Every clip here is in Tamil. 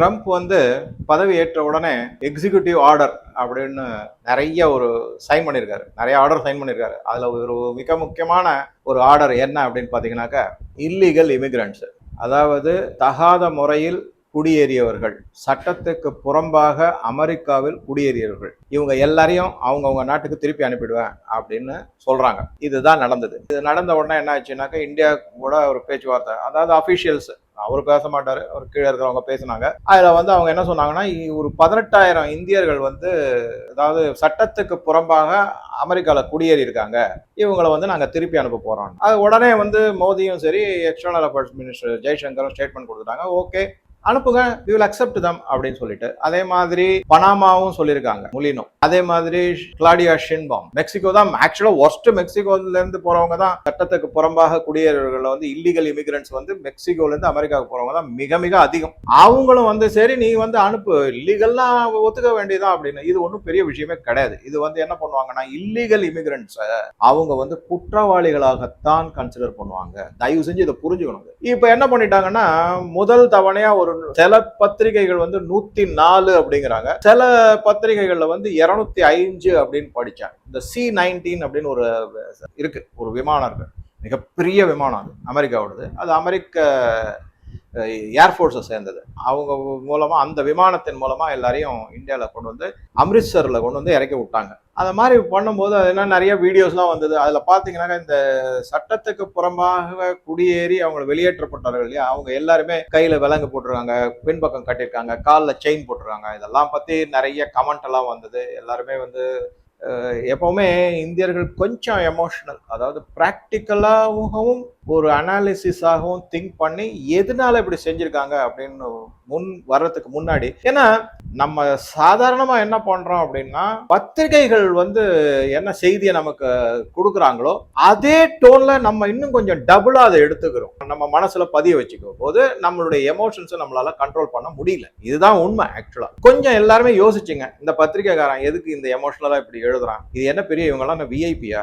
ட்ரம்ப் வந்து பதவி ஏற்ற உடனே எக்ஸிகியூட்டிவ் ஆர்டர் அப்படின்னு நிறைய ஒரு சைன் பண்ணியிருக்காரு. நிறைய ஆர்டர் சைன் பண்ணியிருக்காரு. அதில் ஒரு மிக முக்கியமான ஒரு ஆர்டர் என்ன அப்படின்னு பார்த்தீங்கன்னாக்கா இல்லீகல் இமிக்ரண்ட்ஸு அதாவது தகாத முறையில் குடியேறியவர்கள். சட்டத்துக்கு புறம்பாக அமெரிக்காவில் குடியேறியவர்கள். இவங்க எல்லாரையும் அவங்கவுங்க நாட்டுக்கு திருப்பி அனுப்பிடுவேன் அப்படின்னு சொல்றாங்க. இதுதான் நடந்தது. இது நடந்த உடனே என்ன ஆச்சுனாக்கா இந்தியா கூட ஒரு பேச்சுவார்த்தை அதாவது அஃபிஷியல்ஸ் அவர் பேச மாட்டாரு அவர் கீழே இருக்கிறவங்க பேசினாங்க. அதுல வந்து அவங்க என்ன சொன்னாங்கன்னா ஒரு பதினெட்டாயிரம் இந்தியர்கள் வந்து அதாவது சட்டத்துக்கு புறம்பாக அமெரிக்காவில் குடியேறி இருக்காங்க இவங்களை வந்து நாங்கள் திருப்பி அனுப்ப போறோம். அது உடனே வந்து மோதியும் சரி எக்ஸ்டர்னல் அஃபேர்ஸ் மினிஸ்டர் ஜெய்சங்கரும் ஸ்டேட்மெண்ட் கொடுத்துட்டாங்க. ஓகே அனுப்புங்க வி வில் அக்செப்ட் தம் அப்படின்னு சொல்லிட்டு. அதே மாதிரி பனாமாவும் சொல்லியிருக்காங்க முலினோ. அதே மாதிரி கிளாடியா ஷின்பாம் மெக்சிகோ தான் ஆக்சுவலா ஒர்ஸ்ட் மெக்சிகோல இருந்து போறவங்க தான். சட்டத்துக்கு புறம்பாக குடியேறவர்கள் வந்து இல்லீகல் இமிகிரண்ட்ஸ் வந்து மெக்சிகோல இருந்து அமெரிக்காவுக்கு போறவங்க தான் மிக மிக அதிகம். அவங்களும் வந்து சரி நீ வந்து அனுப்பு. இல்லீகல்லாம் ஒத்துக்க வேண்டியதான் அப்படின்னு. இது ஒன்றும் பெரிய விஷயமே கிடையாது. இது வந்து என்ன பண்ணுவாங்கன்னா இல்லீகல் இமிகிரண்ட்ஸை அவங்க வந்து குற்றவாளிகளாகத்தான் கன்சிடர் பண்ணுவாங்க. தயவு செஞ்சு இதை புரிஞ்சுக்கணும் இப்போ என்ன பண்ணிட்டாங்கன்னா முதல் தவணையா ஒரு சில பத்திரிகைகள் வந்து நூத்தி நாலு அப்படிங்கிறாங்க. சில பத்திரிகைகள்ல வந்து இருநூத்தி ஐந்து அப்படின்னு படித்தேன் இந்த சி நைன்டீன் அப்படின்னு ஒரு இருக்கு. ஒரு விமானம் இருக்கு. மிகப்பெரிய விமானம் அது. அமெரிக்காவோடது அது அமெரிக்க ஏர்ஃபோர்ஸை சேர்ந்தது. அவங்க மூலமாக அந்த விமானத்தின் மூலமாக எல்லாரையும் இந்தியாவில் கொண்டு வந்து அம்ரித்சரில் கொண்டு வந்து இறக்கி விட்டாங்க. அந்த மாதிரி பண்ணும்போது அது என்ன நிறைய வீடியோஸ்லாம் வந்தது. அதில் பார்த்தீங்கன்னாக்கா இந்த சட்டத்துக்கு புறம்பாக குடியேறி அவங்க வெளியேற்றப்பட்டார்கள் இல்லையா? அவங்க எல்லாருமே கையில் விலங்கு போட்டிருக்காங்க பின்பக்கம் கட்டியிருக்காங்க காலில் செயின் போட்டிருக்காங்க. இதெல்லாம் பற்றி நிறைய கமெண்ட் எல்லாம் வந்தது. எல்லாருமே வந்து எப்போவுமே இந்தியர்கள் கொஞ்சம் எமோஷனல் அதாவது ப்ராக்டிக்கலாகவும் ஒரு அனாலிசிஸாகவும் திங்க் பண்ணி எதனால இப்படி செஞ்சிருக்காங்க அப்படின்னு முன் வர்றதுக்கு முன்னாடி ஏன்னா நம்ம சாதாரணமா என்ன பண்றோம் அப்படின்னா பத்திரிகைகள் வந்து என்ன செய்தியை நமக்கு கொடுக்குறாங்களோ அதே டோன்ல நம்ம இன்னும் கொஞ்சம் டபுளா அதை எடுத்துக்கிறோம். நம்ம மனசுல பதிய வச்சுக்கும் போது நம்மளுடைய எமோஷன்ஸை நம்மளால கண்ட்ரோல் பண்ண முடியல. இதுதான் உண்மை ஆக்சுவலா கொஞ்சம் எல்லாருமே யோசிச்சுங்க இந்த பத்திரிகைக்காரன் எதுக்கு இந்த எமோஷனலா இப்படி எழுதுறான்? இது என்ன பெரிய இவங்கெல்லாம் விஐபியா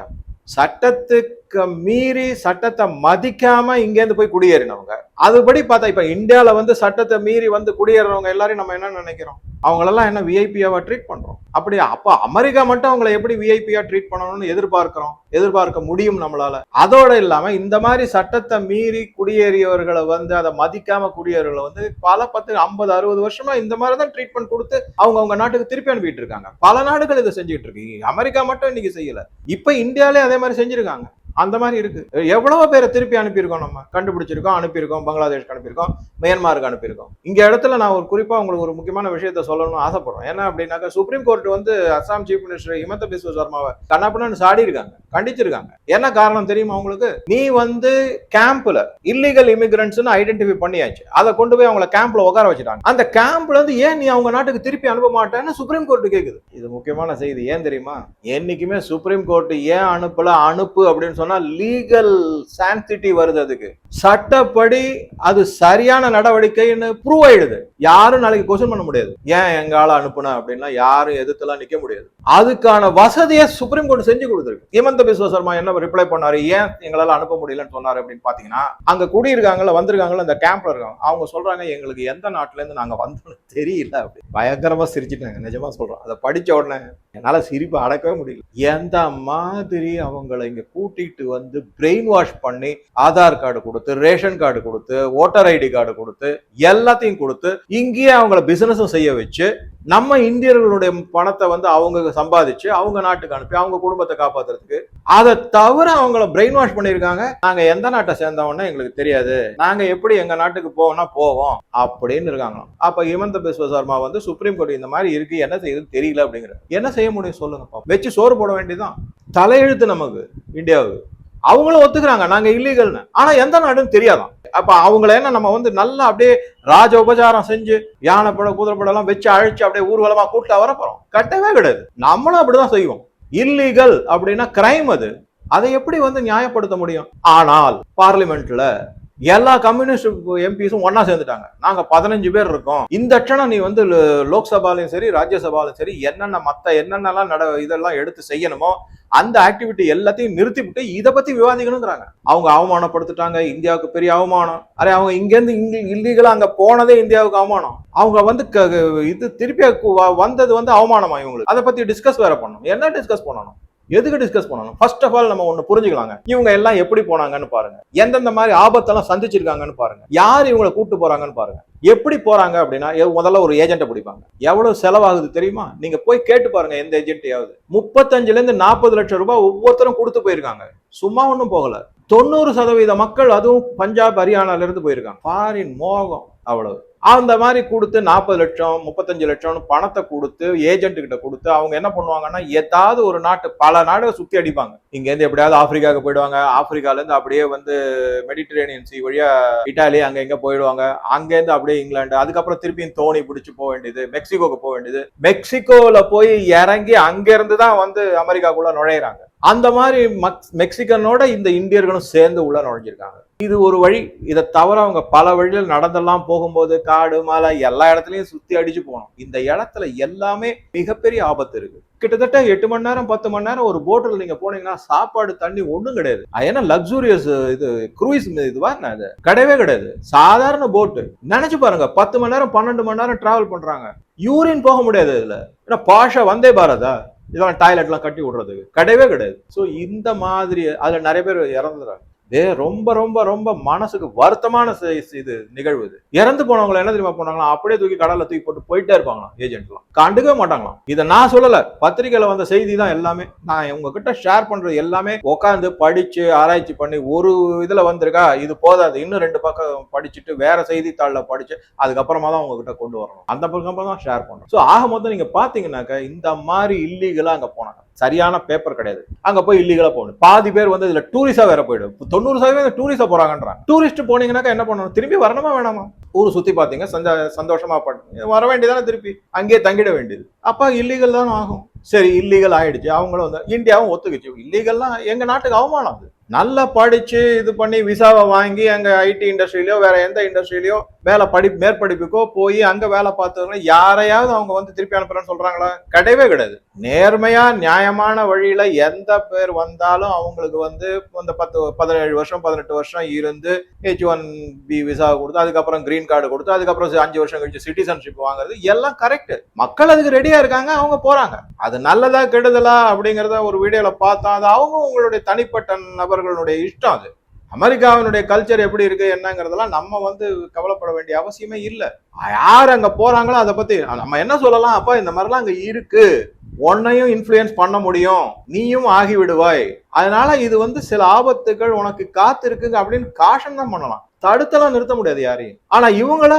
சட்டத்துக்கு மீறி சட்டத்தை மதிக்காம இங்கேருந்து போய் குடியேறினவங்க. அதுபடி பார்த்தா இப்ப இந்தியாவில் வந்து சட்டத்தை மீறி வந்து குடியேறவங்க எல்லாரையும் நம்ம என்ன நினைக்கிறோம்? அவங்களெல்லாம் என்ன விஐபியாவா ட்ரீட் பண்றோம்? அப்படி அப்ப அமெரிக்கா மட்டும் அவங்களை எப்படி விஐபியா ட்ரீட் பண்ணணும்னு எதிர்பார்க்கிறோம்? எதிர்பார்க்க முடியும் நம்மளால. அதோட இல்லாம இந்த மாதிரி சட்டத்தை மீறி குடியேறியவர்களை வந்து அதை மதிக்காம குடியேறவர்களை வந்து பல பத்து ஐம்பது அறுபது வருஷமா இந்த மாதிரி தான் ட்ரீட்மெண்ட் கொடுத்து அவங்க அவங்க நாட்டுக்கு திருப்பி அனுப்பிட்டு இருக்காங்க. பல நாடுகள் இதை செஞ்சுட்டு இருக்கு. அமெரிக்கா மட்டும் இன்னைக்கு செய்யல. இப்ப இந்தியாலே அதே மாதிரி செஞ்சிருக்காங்க. அந்த மாதிரி இருக்கு. எவ்வளவோ பேரை திருப்பி அனுப்பியிருக்கோம் நம்ம. கண்டுபிடிச்சிருக்கோம் அனுப்பியிருக்கோம் பங்களாதேஷ்க்கு அனுப்பியிருக்கோம் மியான்மாருக்கு அனுப்பியிருக்கோம். இங்க இடத்துல நான் ஒரு குறிப்பா உங்களுக்கு ஒரு முக்கியமான விஷயத்த சொல்லணும்னு ஆசைப்படுறேன். ஏன்னா அப்படின்னாக்கா சுப்ரீம் கோர்ட் வந்து அஸ்ஸாம் சீஃப் மினிஸ்டர் ஹிமந்த பிஸ்வ சர்மாவை கண்ணாப்பண்ணு சாடி இருக்காங்க கண்டிச்சிருக்காங்க. என்ன காரணம் தெரியுமா அவங்களுக்கு நீ வந்து கேம்ப்ல இல்லீகல் இமிகிரண்ட்ஸ்னு ஐடென்டிஃபை பண்ணியாச்சு. அதை கொண்டு போய் அவங்கள கேம்ப்ல உட்கார வச்சுட்டாங்க. அந்த கேம்ப்ல இருந்து ஏன் நீ அவங்க நாட்டுக்கு திருப்பி அனுப்ப மாட்டேன்னு சுப்ரீம் கோர்ட் கேக்குது. இது முக்கியமான செய்தி. ஏன் தெரியுமா? என்னைக்குமே சுப்ரீம் கோர்ட் ஏன் அனுப்பல? அனுப்பு அப்படின்னு சொன்னா லீகல் சான்சிட்டி வருது அதுக்கு. சட்டப்படி அது சரியான நடவடிக்கைன்னு ப்ரூவ் ஆயிடுது. யாரும் நாளைக்கு கொஸ்டின் பண்ண முடியாது. ஏன் எங்க அனுப்புன அப்படின்னா யாரும் எதிர்த்துலாம் நிக்க முடியாது. அதுக்கான வசதியை சுப்ரீம் கோர்ட் செஞ்சு கொடுத்துருக்கு. ஹிமந்த பிஸ்வ சர்மா என்ன ரிப்ளை பண்ணாரு? ஏன் எங்களால் அனுப்ப முடியலன்னு சொன்னாரு அப்படின்னு பாத்தீங்கன்னா அங்க குடியிருக்காங்கல்ல வந்திருக்காங்கல்ல அந்த கேம்ப்ல இருக்காங்க. அவங்க சொல்றாங்க எங்களுக்கு எந்த நாட்டுல இருந்து நாங்க வந்தோம்னு தெரியல அப்படி பயங்கரமா சிரிச்சுட்டாங்க. நிஜமா சொல்றோம் அதை படிச்ச உடனே என்னால் சிரிப்பு அடக்கவே முடியல. எந்த மாதிரி அவங்கள இங்க கூட்டிட்டு வந்து பிரெயின் வாஷ் பண்ணி ஆதார் கார்டு கொடுத்து ரேஷன் கார்டு கொடுத்து ஓட்டர் ஐடி கார்டு கொடுத்து எல்லாத்தையும் கொடுத்து இங்கேயே அவங்கள பிசினஸும் செய்ய வச்சு நம்ம இந்தியர்களுடைய பணத்தை வந்து அவங்க சம்பாதிச்சு அவங்க நாட்டுக்கு அனுப்பி அவங்க குடும்பத்தை காப்பாத்துறதுக்கு அதை தவிர அவங்கள பிரெயின் வாஷ் பண்ணியிருக்காங்க. நாங்க எந்த நாட்டை சேர்ந்தவொன்னே எங்களுக்கு தெரியாது. நாங்க எப்படி எங்க நாட்டுக்கு போவோம்னா போவோம் அப்படின்னு இருக்காங்க அப்ப ஹிமந்த பிஸ்வ சர்மா வந்து சுப்ரீம் கோர்ட் இந்த மாதிரி இருக்கு என்ன செய்யுதுன்னு தெரியல அப்படிங்கிற என்ன செய்ய முடியும் சொல்லுங்க பாப்போம். வச்சு சோறு போட வேண்டியதுதான். தலையெழுத்து நமக்கு இந்தியாவுக்கு. அவங்களும் ஒத்துக்கிறாங்க நாங்க இல்லீகல்னு ஆனா எந்த நாடுன்னு தெரியாதான். அப்ப அவங்கள என்ன நம்ம வந்து நல்லா அப்படியே ராஜ உபச்சாரம் செஞ்சு யானைப்பட குதிரைப்பட எல்லாம் வச்சு அழைச்சு அப்படியே ஊர்வலமா கூட்டா வர போறோம் கட்டவே கிடையாது. நம்மளும் அப்படிதான் செய்வோம். இல்லீகல் அப்படின்னா கிரைம் அது. அதை எப்படி வந்து நியாயப்படுத்த முடியும்? ஆனால் பார்லிமெண்ட்ல எல்லா கம்யூனிஸ்ட் எம்பிஸும் ஒன்னா சேர்ந்துட்டாங்க. நாங்க பதினஞ்சு பேர் இருக்கோம். இந்த க்ஷணம் நீ வந்து லோக்சபாலையும் சரி ராஜ்யசபாலையும் சரி என்னென்ன மத்த என்னென்னலாம் நட இதெல்லாம் எடுத்து செய்யணுமோ அந்த ஆக்டிவிட்டி எல்லாத்தையும் நிறுத்திவிட்டு இதை பத்தி விவாதிக்கணுங்கிறாங்க. அவங்க அவமானப்படுத்திட்டாங்க இந்தியாவுக்கு பெரிய அவமானம். அரே அவங்க இங்கேருந்து இங்க இல்லீகலா அங்க போனதே இந்தியாவுக்கு அவமானம். அவங்க வந்து க- இது திருப்பி வ- வந்தது வந்து அவமானமா இவங்களுக்கு? அதை பத்தி டிஸ்கஸ் வேற பண்ணணும். என்ன டிஸ்கஸ் பண்ணணும்? எதுக்கு டிஸ்கஸ் பண்ணணும்? ஃபர்ஸ்ட் ஆஃப் ஆல் நம்ம ஒன்று புரிஞ்சுக்கலாங்க. இவங்க எல்லாம் எப்படி போனாங்கன்னு பாருங்க. எந்தெந்த மாதிரி ஆபத்தெல்லாம் சந்திச்சிருக்காங்கன்னு பாருங்க. யார் இவங்களை கூட்டு போறாங்கன்னு பாருங்க. எப்படி போறாங்க அப்படின்னா முதல்ல ஒரு ஏஜென்ட்டை பிடிப்பாங்க. எவ்வளவு செலவாகுது தெரியுமா? நீங்க போய் கேட்டு பாருங்க எந்த ஏஜென்ட்டையாவது முப்பத்தஞ்சுல இருந்து நாற்பது லட்சம் ரூபாய் ஒவ்வொருத்தரும் கொடுத்து போயிருக்காங்க. சும்மா ஒன்றும் போகல. தொண்ணூறு சதவீத மக்கள் அதுவும் பஞ்சாப் ஹரியானால இருந்து போயிருக்காங்க. ஃபாரின் மோகம் அவ்வளவு. அந்த மாதிரி கொடுத்து நாற்பது லட்சம் முப்பத்தஞ்சு லட்சம்னு பணத்தை கொடுத்து ஏஜென்ட் கிட்ட கொடுத்து அவங்க என்ன பண்ணுவாங்கன்னா ஏதாவது ஒரு நாட்டு பல நாடுகளை சுத்தி அடிப்பாங்க. இங்க இருந்து எப்படியாவது ஆப்பிரிக்காவுக்கு போயிடுவாங்க. ஆப்பிரிக்காலேருந்து அப்படியே வந்து மெடிட்டரேனியன் சி வழியா இட்டாலி அங்க இங்க போயிடுவாங்க. அங்கேருந்து அப்படியே இங்கிலாந்து அதுக்கப்புறம் திருப்பியும் தோணி பிடிச்சு போக வேண்டியது மெக்சிகோக்கு போக வேண்டியது. மெக்சிகோல போய் இறங்கி அங்கேருந்து தான் வந்து அமெரிக்காக்குள்ள நுழையிறாங்க. அந்த மாதிரி மக்- மெக்சிகனோட இந்த இந்தியர்களும் சேர்ந்து உள்ள நுழைஞ்சிருக்காங்க. இது ஒரு வழி. இதை தவிர அவங்க பல வழியில் நடந்தெல்லாம் போகும்போது காடு மலை எல்லா இடத்துலயும் சுத்தி அடிச்சு போனோம் இந்த இடத்துல எல்லாமே மிகப்பெரிய ஆபத்து இருக்கு. கிட்டத்தட்ட எட்டு மணி நேரம் பத்து மணி நேரம் ஒரு போட்டில் நீங்க போனீங்கன்னா சாப்பாடு தண்ணி ஒண்ணும் கிடையாது. ஏன்னா லக்ஸூரியஸ் இது குரூஸ் இதுவா அது? கிடையவே கிடையாது. சாதாரண போட்டு நினைச்சு பாருங்க பத்து மணி நேரம் பன்னெண்டு மணி நேரம் டிராவல் பண்றாங்க. யூரின் போக முடியாது இதுல. ஏன்னா பாஷா வந்தே பாரதா? இதெல்லாம் டாய்லெட்லாம் கட்டி விடுறதுக்கு. கிடையவே கிடையாது. ஸோ இந்த மாதிரி அதுல நிறைய பேர் இறந்துறாங்க டே ரொம்ப ரொம்ப ரொம்ப மனசுக்கு வருத்தமான இது நிகழ்வு இது. இறந்து போனவங்க என்ன தெரியுமா போனாங்களா அப்படியே தூக்கி கடல்ல தூக்கி போட்டு போயிட்டே இருப்பாங்களாம் ஏஜென்ட்லாம் கண்டுக்கவே மாட்டாங்களாம். இதை நான் சொல்லல. பத்திரிகையில வந்த செய்தி தான் எல்லாமே. நான் உங்ககிட்ட ஷேர் பண்றது எல்லாமே உட்காந்து படிச்சு ஆராய்ச்சி பண்ணி ஒரு இதுல வந்திருக்கா இது போதாது. இன்னும் ரெண்டு பக்கம் படிச்சுட்டு வேற செய்தித்தாள்ல படிச்சு அதுக்கப்புறமா தான் உங்ககிட்ட கொண்டு வரணும். அந்த பக்கம் தான் ஷேர் பண்ணணும். ஸோ ஆக மொத்தம் நீங்க பாத்தீங்கன்னாக்க இந்த மாதிரி இல்லீகலா அங்க போனாங்க. சரியான பேப்பர் கிடையாது. அங்க போய் இல்லீகலா போகணும். பாதி பேர் வந்து இதுல டூரிஸ்டா வேற போயிடும் தொண்ணூறு சதவீதம் டூரிஸ்டா போறாங்கன்றாங்க. டூரிஸ்ட் போனீங்கன்னாக்கா என்ன பண்ணணும்? திரும்பி வரணுமா வேணாமா? ஊர் சுத்தி பாத்தீங்க சந்தோஷமா பண்ணு வர வேண்டியதானே திருப்பி. அங்கேயே தங்கிட வேண்டியது. அப்ப இல்லீகல் தான் ஆகும். சரி இல்லீகல் ஆயிடுச்சு. அவங்களும் வந்து இந்தியாவும் ஒத்துக்குச்சு. இல்லீகல்லாம் எங்க நாட்டுக்கு அவமானம் அது. நல்லா படிச்சு இது பண்ணி விசாவை வாங்கி அங்க ஐடி இண்டஸ்ட்ரியிலயோ வேற எந்த இண்டஸ்ட்ரியிலயோ வேலை படி மேற்படிப்புக்கோ போய் அங்க வேலை பார்த்தவங்க யாரையாவது அவங்க வந்து திருப்பி அனுப்புறேன்னு சொல்றாங்களா? கிடையவே கிடையாது. நேர்மையா நியாயமான வழியில எந்த பேர் வந்தாலும் அவங்களுக்கு வந்து இந்த பத்து பதினேழு வருஷம் பதினெட்டு வருஷம் இருந்து ஹெச் ஒன் பி விசா கொடுத்து அதுக்கப்புறம் கிரீன் கார்டு கொடுத்து அதுக்கப்புறம் அஞ்சு வருஷம் கழிச்சு சிட்டிசன்ஷிப் வாங்குறது எல்லாம் கரெக்ட் மக்கள் அதுக்கு ரெடியா இருக்காங்க அவங்க போறாங்க. அது நல்லதா கெடுதலா அப்படிங்கறத ஒரு வீடியோல பார்த்தா அது அவங்க உங்களுடைய தனிப்பட்ட நபர்களுடைய இஷ்டம் அது. அமெரிக்காவினுடைய கல்ச்சர் எப்படி இருக்கு என்னங்கிறதெல்லாம் நம்ம வந்து கவலைப்பட வேண்டிய அவசியமே இல்லை. யார் அங்க போறாங்களோ அதை பத்தி நம்ம என்ன சொல்லலாம்? அப்ப இந்த மாதிரிலாம் அங்க இருக்கு. உன்னையும் இன்ஃப்ளூயன்ஸ் பண்ண முடியும். நீயும் ஆகிவிடுவாய். அதனால இது வந்து சில ஆபத்துகள் உனக்கு காத்திருக்குங்க அப்படின்னு காஷன் தான் பண்ணலாம். தடுத்தெல்லாம் நிறுத்த முடியாது யாரையும். ஆனா இவங்கள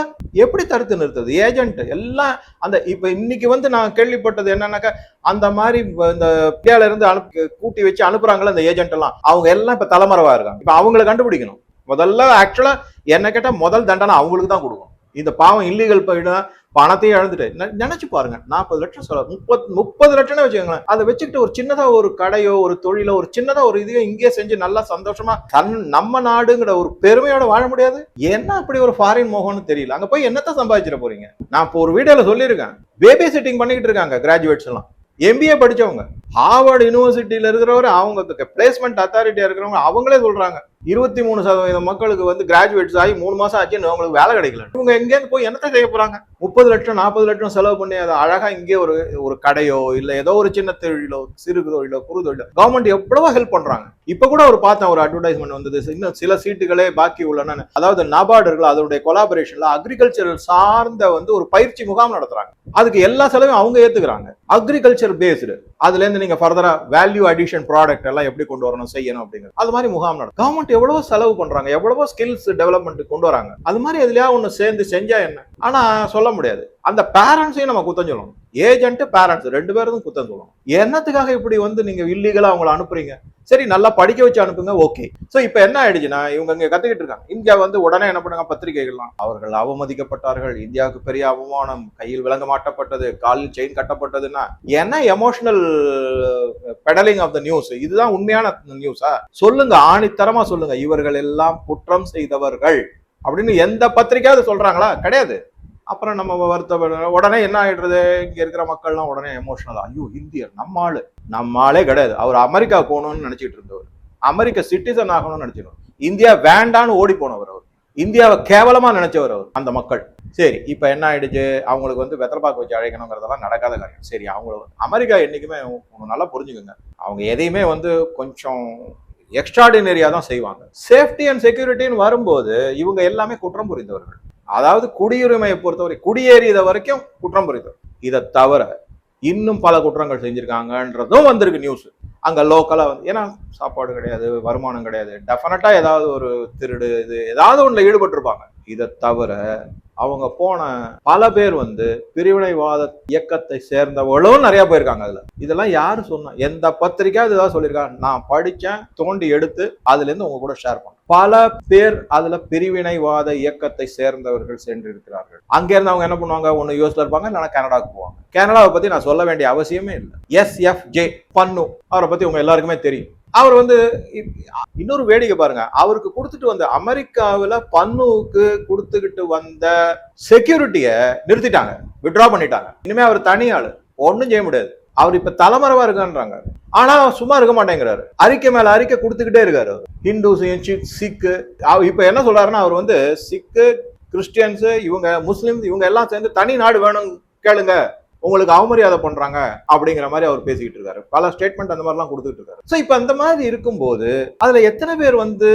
எப்படி தடுத்து நிறுத்துது ஏஜென்ட் எல்லாம் அந்த இப்ப இன்னைக்கு வந்து நான் கேள்விப்பட்டது என்னன்னாக்கா அந்த மாதிரி இந்த இந்தியால இருந்து அனுப்பி கூட்டி வச்சு அனுப்புறாங்கல்ல அந்த ஏஜென்ட் எல்லாம் அவங்க எல்லாம் இப்ப தலைமறைவா இருக்காங்க. இப்ப அவங்கள கண்டுபிடிக்கணும். முதல்ல ஆக்சுவலா என்ன கேட்டா முதல் தண்டனை அவங்களுக்கு தான் கொடுக்கும் இந்த பாவம் இல்லீகல் போயிடும். பணத்தையும் இழந்துட்டு நெ- நினைச்சு பாருங்க. நாற்பது லட்சம் செலவு முப்பது முப்பது லட்சம்னு வச்சுக்கோங்களேன். அதை வச்சுக்கிட்டு ஒரு சின்னதா ஒரு கடையோ ஒரு தொழிலோ ஒரு சின்னதா ஒரு இதையோ இங்கேயே செஞ்சு நல்லா சந்தோஷமா தன் நம்ம நாடுங்கிற ஒரு பெருமையோட வாழ முடியாது? என்ன அப்படி ஒரு ஃபாரின் மோகம்னு தெரியல. அங்க போய் என்னத்த சம்பாதிச்சிட போறீங்க? நான் இப்போ ஒரு வீடியோல சொல்லியிருக்கேன். பேபி சிட்டிங் பண்ணிக்கிட்டு இருக்காங்க கிராஜுவேட்ஸ் எல்லாம். எம்பிஏ படிச்சவங்க. ஹார்வர்டு யூனிவர்சிட்டியில இருக்கிறவர் அவங்க பிளேஸ்மெண்ட் அத்தாரிட்டியா இருக்கிறவங்க அவங்களே சொல்றாங்க. இருபத்தி மூணு சதவீதம் மக்களுக்கு வந்து கிராஜுவேட்ஸ் ஆகி மூணு மாசம் ஆச்சு அவங்களுக்கு வேலை கிடைக்கல. இவங்க எங்கேருந்து போய் என்னத்தை செய்ய போறாங்க? முப்பது லட்சம் நாற்பது லட்சம் செலவு பண்ணி அதை அழகா இங்கே ஒரு ஒரு கடையோ இல்ல ஏதோ ஒரு சின்ன தொழிலோ சிறு தொழிலோ குறு தொழிலோ கவர்மெண்ட் எவ்வளவோ ஹெல்ப் பண்றாங்க. இப்ப கூட ஒரு பார்த்தேன் ஒரு அட்வர்டைஸ்மெண்ட் வந்தது. இன்னும் சில சீட்டுகளே பாக்கி உள்ளன அதாவது நபார்டு இருக்குல்ல அதனுடைய கொலாபரேஷன்ல அக்ரிகல்ச்சரல் சார்ந்த வந்து ஒரு பயிற்சி முகாம் நடத்துறாங்க. அதுக்கு எல்லா செலவையும் அவங்க ஏத்துக்கிறாங்க. அக்ரிகல்ச்சர் பேஸ்டு அதுல இருந்து நீங்க ஃபர்தரா வேல்யூ அடிஷன் ப்ராடக்ட் எல்லாம் எப்படி கொண்டு வரணும் செய்யணும் அப்படிங்கிறது அது மாதிரி முகாம் நடக்கும் கவர்மெண்ட் எவ்வளவோ செலவு பண்றாங்க எவ்வளவோ ஸ்கில்ஸ் டெவலப்மெண்ட் கொண்டு வராங்க. அது மாதிரி எதுலயா ஒன்று சேர்ந்து செஞ்சா என்ன? ஆனா சொல்ல முடியாது. அந்த பேரண்ட்ஸையும் நம்ம குத்தம் சொல்லணும். ஏஜென்ட் பேரண்ட்ஸ் ரெண்டு பேரும் குத்தம் சொல்லணும். என்னத்துக்காக இப்படி வந்து நீங்க இல்லீகலா அவங்களை அனுப்புறீங்க? சரி நல்லா படிக்க வச்சு அனுப்புங்க ஓகே. ஸோ இப்போ என்ன ஆயிடுச்சுன்னா இவங்க இங்கே கத்துக்கிட்டு இருக்காங்க. இந்தியா வந்து உடனே என்ன பண்ணுங்க பத்திரிகைகள்லாம். அவர்கள் அவமதிக்கப்பட்டார்கள். இந்தியாவுக்கு பெரிய அவமானம். கையில் விளங்க மாட்டப்பட்டது. காலில் செயின் கட்டப்பட்டதுன்னா என்ன emotional peddling of the news இதுதான் உண்மையான நியூஸா சொல்லுங்க ஆணித்தரமா சொல்லுங்க. இவர்கள் எல்லாம் குற்றம் செய்தவர்கள். அப்படின்னு எந்த பத்திரிக்கையாவது சொல்றாங்களா? கிடையாது. அப்புறம் நம்ம வருத்தப்பட உடனே என்ன ஆயிடுறது? இங்கே இருக்கிற மக்கள்லாம் உடனே எமோஷனல் ஐயோ இந்தியர் நம்ம ஆளு. நம்ம ஆளே கிடையாது. அவர் அமெரிக்கா போகணும்னு நினச்சிட்டு இருந்தவர். அமெரிக்க சிட்டிசன் ஆகணும்னு நினைச்சிருந்தவர் இந்தியா வேண்டான்னு ஓடி போனவர் அவர். இந்தியாவை கேவலமாக நினைச்சவர் அவர் அந்த மக்கள். சரி இப்போ என்ன ஆயிடுச்சு? அவங்களுக்கு வந்து வெத்தலைப்பாக்கு வச்சு அழைக்கணுங்கிறதெல்லாம் நடக்காத காரியம். சரி அவங்கள அமெரிக்கா என்றைக்குமே நல்லா புரிஞ்சுக்கோங்க. அவங்க எதையுமே வந்து கொஞ்சம் எக்ஸ்ட்ராடினரியாக தான் செய்வாங்க. சேஃப்டி அண்ட் செக்யூரிட்டின்னு வரும்போது இவங்க எல்லாமே குற்றம் புரிந்தவர்கள். அதாவது குடியுரிமையை பொறுத்தவரை குடியேறியத வரைக்கும் குற்றம் புரிந்தவர். இதை தவிர இன்னும் பல குற்றங்கள் செஞ்சுருக்காங்கன்றதும் வந்திருக்கு நியூஸ் அங்கே லோக்கலாக வந்து ஏன்னா சாப்பாடு கிடையாது வருமானம் கிடையாது. டெஃபினட்டாக ஏதாவது ஒரு திருடு இது ஏதாவது ஒன்றில் ஈடுபட்டிருப்பாங்க. இதை தவிர அவங்க போன பல பேர் வந்து பிரிவினைவாத இயக்கத்தை சேர்ந்தவர்களும் நிறைய போயிருக்காங்க அதுல. இதெல்லாம் யாரு சொன்னா எந்த பத்திரிக்கை இதுதான் சொல்லியிருக்காங்க நான் படிச்சேன் தோண்டி எடுத்து அதுல இருந்து உங்க கூட ஷேர் பண்ணேன் பல பேர் அதுல பிரிவினைவாத இயக்கத்தை சேர்ந்தவர்கள் சென்று இருக்கிறார்கள் அங்க இருந்து அவங்க என்ன பண்ணுவாங்க? ஒன்னு யூஎஸ்ல இருப்பாங்க இல்லைன்னா கனடாவுக்கு போவாங்க. கனடாவை பத்தி நான் சொல்ல வேண்டிய அவசியமே இல்லை. எஸ் எஃப் ஜே பண்ணு. அவரை பத்தி உங்க எல்லாருக்குமே தெரியும். அவர் வந்து இன்னொரு வேடிக்கை பாருங்க. அவருக்கு கொடுத்துட்டு வந்த அமெரிக்காவில் பன்னுவுக்கு கொடுத்துக்கிட்டு வந்த செக்யூரிட்டியை நிறுத்திட்டாங்க. வித்ட்ரா பண்ணிட்டாங்க. இனிமே அவர் தனி ஆளு. ஒன்றும் செய்ய முடியாது. அவர் இப்ப தலைமறைவா இருக்கான்றாங்க. ஆனா சும்மா இருக்க மாட்டேங்கிறாரு. அறிக்கை மேல அறிக்கை கொடுத்துக்கிட்டே இருக்காரு அவர். ஹிந்துஸையும் சிக்கு இப்ப என்ன சொல்றாருன்னா அவர் வந்து சிக்கு கிறிஸ்டியன்ஸ் இவங்க முஸ்லீம்ஸ் இவங்க எல்லாம் சேர்ந்து தனி நாடு வேணும் கேளுங்க. உங்களுக்கு அவமரியாதை பண்றாங்க அப்படிங்கிற மாதிரி அவர் பேசிக்கிட்டு இருக்காரு. பல ஸ்டேட்மெண்ட் அந்த மாதிரிலாம் கொடுத்துட்டு இருக்காரு. ஸோ இப்போ அந்த மாதிரி இருக்கும்போது அதுல எத்தனை பேர் வந்து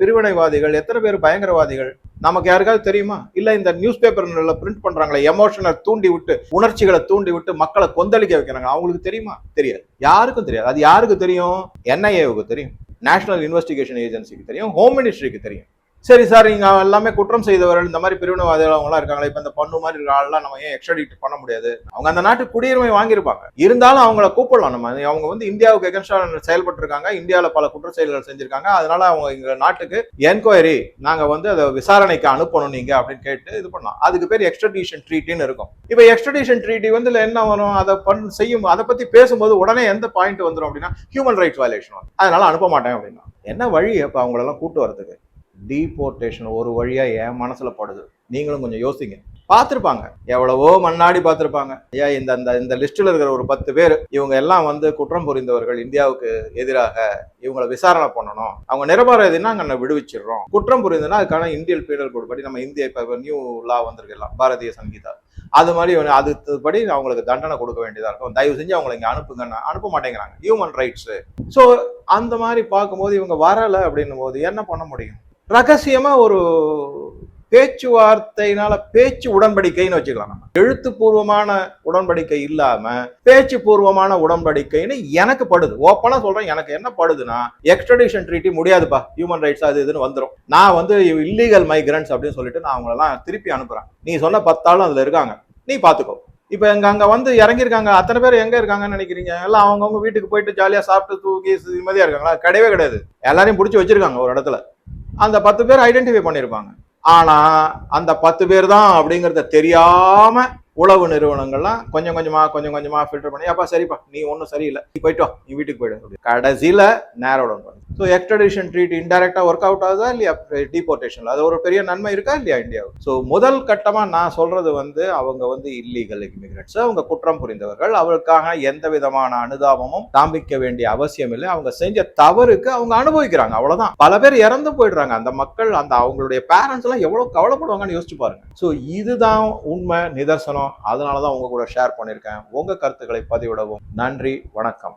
பிரிவினைவாதிகள் எத்தனை பேர் பயங்கரவாதிகள்? நமக்கு யாருக்காவது தெரியுமா? இல்ல இந்த நியூஸ் பேப்பர்ல பிரிண்ட் பண்றாங்களே எமோஷனை தூண்டி விட்டு உணர்ச்சிகளை தூண்டி விட்டு மக்களை கொந்தளிக்க வைக்கிறாங்க அவங்களுக்கு தெரியுமா? தெரியாது. யாருக்கும் தெரியாது. அது யாருக்கு தெரியும்? என்ஐஏவுக்கு தெரியும். நேஷனல் இன்வெஸ்டிகேஷன் ஏஜென்சிக்கு தெரியும். ஹோம் மினிஸ்ட்ரிக்கு தெரியும். சரி சார் இங்க எல்லாமே குற்றம் செய்தவர்கள் இந்த மாதிரி பிரிவினைவாதிகள் அவங்களாம் இருக்காங்களா இப்ப இந்த பண்ணு மாதிரி இருக்கிற ஆள்லாம் நம்ம ஏன் எக்ஸ்ட்ரடிட் பண்ண முடியாது? அவங்க அந்த நாட்டு குடியுரிமை வாங்கியிருப்பாங்க. இருந்தாலும் அவங்கள கூப்பிடலாம் நம்ம. அவங்க வந்து இந்தியாவுக்கு எகன்ஸ்டா செயல்பட்டு இருக்காங்க இந்தியாவில் பல குற்ற செயல்கள் செஞ்சிருக்காங்க. அதனால அவங்க எங்க நாட்டுக்கு என்கொயரி நாங்க வந்து அதை விசாரணைக்கு அனுப்பணும் நீங்க அப்படின்னு கேட்டு இது பண்ணலாம். அதுக்கு பேர் எக்ஸ்ட்ரடிஷன் ட்ரீட்டின்னு இருக்கும். இப்போ எக்ஸ்ட்ரடிஷன் ட்ரீட்டி வந்து என்ன வரும்? அதை பண் செய்யும் அதை பத்தி பேசும்போது உடனே எந்த பாயிண்ட் வந்துடும் அப்படின்னா ஹியூமன் ரைட்ஸ் வயலேஷன் அதனால அனுப்ப மாட்டேன் அப்படின்னா. என்ன வழி அப்ப அவங்களெல்லாம் கூட்டு வரதுக்கு? டீபோர்டேஷன் ஒரு வழியாக என் மனசில் படுது. நீங்களும் கொஞ்சம் யோசிங்க. பார்த்துருப்பாங்க. எவ்வளவோ மண்ணாடி பார்த்துருப்பாங்க. ஐயா இந்த இந்த இந்த லிஸ்ட்டில் இருக்கிற ஒரு பத்து பேர் இவங்க எல்லாம் வந்து குற்றம் புரிந்தவர்கள் இந்தியாவுக்கு எதிராக இவங்களை விசாரணை பண்ணணும். அவங்க நிரபராதினா அங்கே விடுவிச்சிடுறோம். குற்றம் புரிந்ததுன்னா அதுக்கான இந்தியன் பீடல் கோடு படி நம்ம இந்திய இப்போ நியூ லா வந்திருக்கலாம் பாரதிய சங்கீதா. அது மாதிரி அதுபடி படி அவங்களுக்கு தண்டனை கொடுக்க வேண்டியதாக இருக்கும். தயவு செஞ்சு அவங்களை இங்கே அனுப்புங்கன்னா அனுப்ப மாட்டேங்கிறாங்க. ஹியூமன் ரைட்ஸு ஸோ அந்த மாதிரி பார்க்கும்போது இவங்க வரலை அப்படின்னும் போது என்ன பண்ண முடியும்? ரகசியமா ஒரு பேச்சுவார்த்தையினால பேச்சு உடன்படிக்கைன்னு வச்சுக்கலாம் நம்ம. எழுத்துப்பூர்வமான உடன்படிக்கை இல்லாம பேச்சு பூர்வமான உடன்படிக்கைன்னு எனக்கு படுது. ஓப்பனா சொல்றேன் எனக்கு என்ன படுதுன்னா எக்ஸ்ட்ரடிஷன் ட்ரீட்டி முடியாதுப்பா. ஹியூமன் ரைட்ஸ் அது இதுன்னு வந்துடும் நான் வந்து இல்லீகல் மைக்ரன்ஸ் அப்படின்னு சொல்லிட்டு நான் அவங்களெல்லாம் திருப்பி அனுப்புறேன். நீ சொன்ன பத்தாளும் அதுல இருக்காங்க. நீ பாத்துக்கோ. இப்ப எங்க அங்க வந்து இறங்கியிருக்காங்க. அத்தனை பேர் எங்க இருக்காங்கன்னு நினைக்கிறீங்க? எல்லாம் அவங்கவுங்க வீட்டுக்கு போயிட்டு ஜாலியா சாப்பிட்டு தூக்கி நிம்மதியா இருக்காங்களா? கிடையவே கிடையாது. எல்லாரையும் பிடிச்சி வச்சிருக்காங்க ஒரு இடத்துல. அந்த பத்து பேர் ஐடென்டிஃபை பண்ணியிருப்பாங்க ஆனால் அந்த பத்து பேர் தான் அப்படிங்கிறத தெரியாம உளவு நிறுவனங்கள்லாம் கொஞ்சம் கொஞ்சமா கொஞ்சம் கொஞ்சமா ஃபில்டர் பண்ணி அப்பா சரிப்பா நீ ஒன்றும் சரியில்லை. நீ போயிட்டோம் நீ வீட்டுக்கு போயிடும் கடைசியில் நேரோட ஸோ எக்ஸ்ட்ரடிஷன் ட்ரீட் இன்டெரக்டாக ஒர்க் அவுட் ஆகுதா இல்லையா? டிபோர்டேஷன்ல அது ஒரு பெரிய நன்மை இருக்கா இல்லையா இந்தியாவுக்கு? ஸோ முதல் கட்டமாக நான் சொல்றது வந்து அவங்க வந்து இல்லீகல் இமிகிரண்ட்ஸ் அவங்க குற்றம் புரிந்தவர்கள். அவருக்காக எந்த விதமான அனுதாபமும் காண்பிக்க வேண்டிய அவசியம் இல்லை. அவங்க செஞ்ச தவறுக்கு அவங்க அனுபவிக்கிறாங்க. அவ்வளோதான் பல பேர் இறந்து போயிடுறாங்க. அந்த மக்கள் அந்த அவங்களுடைய பேரண்ட்ஸ் எல்லாம் எவ்வளோ கவலைப்படுவாங்கன்னு யோசிச்சு பாருங்க. ஸோ இதுதான் உண்மை நிதர்சனம். அதனாலதான் உங்க கூட ஷேர் பண்ணியிருக்கேன். உங்க கருத்துக்களை பதிவிடவும். நன்றி. வணக்கம்.